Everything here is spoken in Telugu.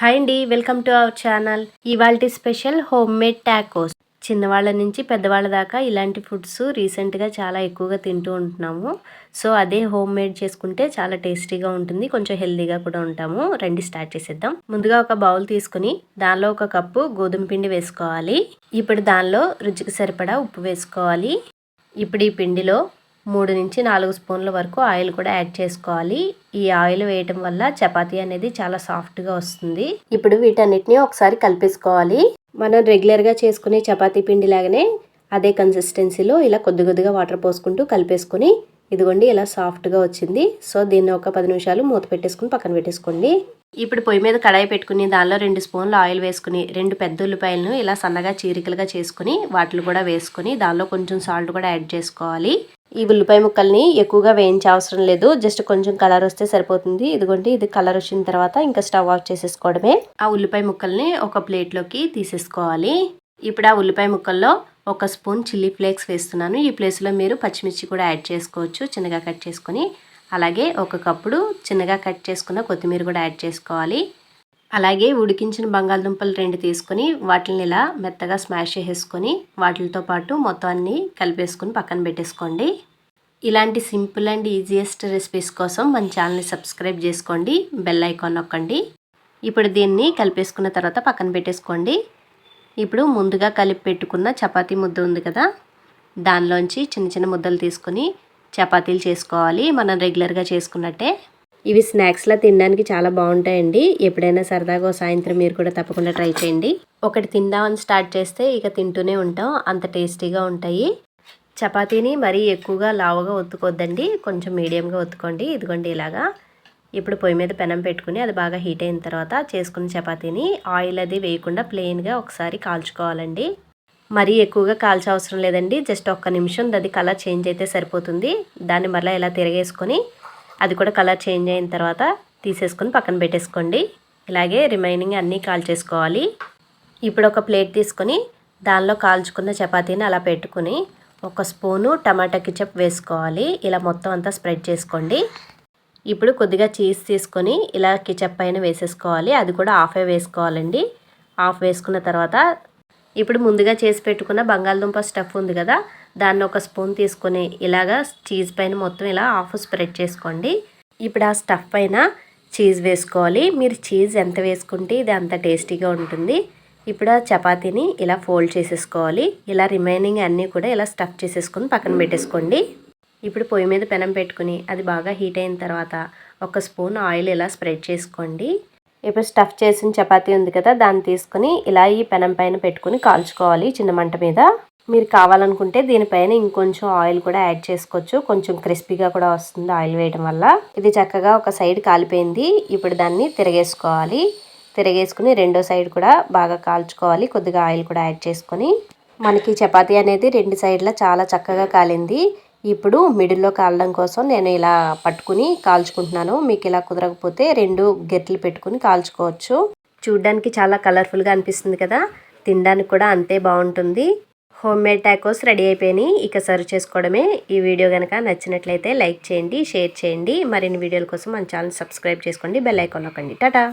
హాయ్ అండి వెల్కమ్ టు అవర్ ఛానల్. ఇవాల్టి స్పెషల్ హోమ్ మేడ్ టాకోస్ చిన్నవాళ్ళ నుంచి పెద్దవాళ్ళ దాకా ఇలాంటి ఫుడ్స్ రీసెంట్గా చాలా ఎక్కువగా తింటూ ఉంటున్నాము. సో అదే హోమ్ మేడ్ చేసుకుంటే చాలా టేస్టీగా ఉంటుంది. కొంచెం హెల్దీగా కూడా ఉంటాము. రండి స్టార్ట్ చేసేద్దాం. ముందుగా ఒక బౌల్ తీసుకుని దానిలో ఒక కప్పు గోధుమ పిండి వేసుకోవాలి. ఇప్పుడు దానిలో రుచికి సరిపడా ఉప్పు వేసుకోవాలి. ఇప్పుడు ఈ పిండిలో మూడు నుంచి నాలుగు స్పూన్ల వరకు ఆయిల్ కూడా యాడ్ చేసుకోవాలి. ఈ ఆయిల్ వేయటం వల్ల చపాతీ అనేది చాలా సాఫ్ట్గా వస్తుంది. ఇప్పుడు వీటన్నిటిని ఒకసారి కలిపేసుకోవాలి. మనం రెగ్యులర్గా చేసుకునే చపాతీ పిండి లాగానే అదే కన్సిస్టెన్సీలో ఇలా కొద్ది కొద్దిగా వాటర్ పోసుకుంటూ కలిపేసుకొని ఇదిగోండి ఇలా సాఫ్ట్గా వచ్చింది. సో దీన్ని ఒక పది నిమిషాలు మూత పెట్టేసుకుని పక్కన పెట్టేసుకోండి. ఇప్పుడు పొయ్యి మీద కడాయి పెట్టుకుని దానిలో రెండు స్పూన్లు ఆయిల్ వేసుకుని రెండు పెద్ద ఉల్లిపాయలను ఇలా సన్నగా చీరికలుగా చేసుకుని వాటిని కూడా వేసుకుని దానిలో కొంచెం సాల్ట్ కూడా యాడ్ చేసుకోవాలి. ఈ ఉల్లిపాయ ముక్కల్ని ఎక్కువగా వేయించే అవసరం లేదు. జస్ట్ కొంచెం కలర్ వస్తే సరిపోతుంది. ఇదిగోండి ఇది కలర్ వచ్చిన తర్వాత ఇంకా స్టవ్ ఆఫ్ చేసేసుకోవడమే. ఆ ఉల్లిపాయ ముక్కల్ని ఒక ప్లేట్లోకి తీసేసుకోవాలి. ఇప్పుడు ఆ ఉల్లిపాయ ముక్కల్లో ఒక స్పూన్ చిల్లీ ఫ్లేక్స్ వేస్తున్నాను. ఈ ప్లేస్లో మీరు పచ్చిమిర్చి కూడా యాడ్ చేసుకోవచ్చు. చిన్నగా కట్ చేసుకొని. అలాగే ఒక కప్పుడు చిన్నగా కట్ చేసుకున్న కొత్తిమీర కూడా యాడ్ చేసుకోవాలి. అలాగే ఉడికించిన బంగాళదుంపలు రెండు తీసుకొని వాటిని ఇలా మెత్తగా స్మాష్ చేసేసుకొని వాటితో పాటు మొత్తం అన్ని కలిపేసుకొని పక్కన పెట్టేసుకోండి. ఇలాంటి సింపుల్ అండ్ ఈజియెస్ట్ రెసిపీస్ కోసం మన ఛానల్ని సబ్స్క్రైబ్ చేసుకోండి. బెల్ ఐకాన్ నొక్కండి. ఇప్పుడు దీన్ని కలిపేసుకున్న తర్వాత పక్కన పెట్టేసుకోండి. ఇప్పుడు ముందుగా కలిపి పెట్టుకున్న చపాతీ ముద్ద ఉంది కదా. దానిలోంచి చిన్న చిన్న ముద్దలు తీసుకొని చపాతీలు చేసుకోవాలి. మనం రెగ్యులర్గా చేసుకున్నట్టే. ఇవి స్నాక్స్లా తినడానికి చాలా బాగుంటాయండి. ఎప్పుడైనా సరదాగా సాయంత్రం మీరు కూడా తప్పకుండా ట్రై చేయండి. ఒకటి తిందామని స్టార్ట్ చేస్తే ఇక తింటూనే ఉంటాం. అంత టేస్టీగా ఉంటాయి. చపాతీని మరీ ఎక్కువగా లావుగా ఒత్తుకోద్దండి. కొంచెం మీడియంగా ఒత్తుకోండి. ఇదిగోండి ఇలాగా. ఇప్పుడు పొయ్యి మీద పెనం పెట్టుకుని అది బాగా హీట్ అయిన తర్వాత చేసుకున్న చపాతీని ఆయిల్ అది వేయకుండా ప్లెయిన్గా ఒకసారి కాల్చుకోవాలండి. మరీ ఎక్కువగా కాల్చే అవసరం లేదండి. జస్ట్ ఒక్క నిమిషం అది కలర్ చేంజ్ అయితే సరిపోతుంది. దాన్ని మరలా ఇలా తిరగేసుకొని అది కూడా కలర్ చేంజ్ అయిన తర్వాత తీసేసుకొని పక్కన పెట్టేసుకోండి. ఇలాగే రిమైనింగ్ అన్నీ కాల్చేసుకోవాలి. ఇప్పుడు ఒక ప్లేట్ తీసుకొని దానిలో కాల్చుకున్న చపాతీని అలా పెట్టుకుని ఒక స్పూను టమాటా కిచప్ వేసుకోవాలి. ఇలా మొత్తం అంతా స్ప్రెడ్ చేసుకోండి. ఇప్పుడు కొద్దిగా చీజ్ తీసుకొని ఇలా కిచప్ పైన వేసేసుకోవాలి. అది కూడా హాఫే వేసుకోవాలండి. హాఫ్ వేసుకున్న తర్వాత ఇప్పుడు ముందుగా చేసి పెట్టుకున్న బంగాళదుంప స్టఫ్ ఉంది కదా దాన్ని ఒక స్పూన్ తీసుకొని ఇలాగా చీజ్ పైన మొత్తం ఇలా హాఫ్ స్ప్రెడ్ చేసుకోండి. ఇప్పుడు ఆ స్టఫ్ పైన చీజ్ వేసుకోవాలి. మీరు చీజ్ ఎంత వేసుకుంటే ఇది అంత టేస్టీగా ఉంటుంది. ఇప్పుడు ఆ చపాతీని ఇలా ఫోల్డ్ చేసేసుకోవాలి. ఇలా రిమైనింగ్ అన్నీ కూడా ఇలా స్టఫ్ చేసేసుకొని పక్కన పెట్టేసుకోండి. ఇప్పుడు పొయ్యి మీద పెనం పెట్టుకుని అది బాగా హీట్ అయిన తర్వాత ఒక స్పూన్ ఆయిల్ ఇలా స్ప్రెడ్ చేసుకోండి. ఇప్పుడు స్టఫ్ చేసిన చపాతీ ఉంది కదా దాన్ని తీసుకొని ఇలా ఈ పెనం పైన పెట్టుకుని కాల్చుకోవాలి చిన్న మంట మీద. మీరు కావాలనుకుంటే దీనిపైన ఇంకొంచెం ఆయిల్ కూడా యాడ్ చేసుకోవచ్చు. కొంచెం క్రిస్పీగా కూడా వస్తుంది ఆయిల్ వేయడం వల్ల. ఇది చక్కగా ఒక సైడ్ కాలిపోయింది. ఇప్పుడు దాన్ని తిరగేసుకోవాలి. తిరగేసుకుని రెండో సైడ్ కూడా బాగా కాల్చుకోవాలి. కొద్దిగా ఆయిల్ కూడా యాడ్ చేసుకొని. మనకి చపాతీ అనేది రెండు సైడ్ల చాలా చక్కగా కాలింది. ఇప్పుడు మిడిల్లో కాలడం కోసం నేను ఇలా పట్టుకుని కాల్చుకుంటున్నాను. మీకు ఇలా కుదరకపోతే రెండు గెట్లు పెట్టుకుని కాల్చుకోవచ్చు. చూడ్డానికి చాలా కలర్ఫుల్గా అనిపిస్తుంది కదా? తినడానికి కూడా అంతే బాగుంటుంది. హోమ్ మేడ్ టాకోస్ రెడీ అయిపోయినాయి. ఇక సర్వ్ చేసుకోవడమే. ఈ వీడియో కనుక నచ్చినట్లయితే లైక్ చేయండి షేర్ చేయండి. మరిన్ని వీడియోల కోసం మన ఛానల్ సబ్స్క్రైబ్ చేసుకోండి. బెల్ ఐకాన్ నొక్కండి. టాటా!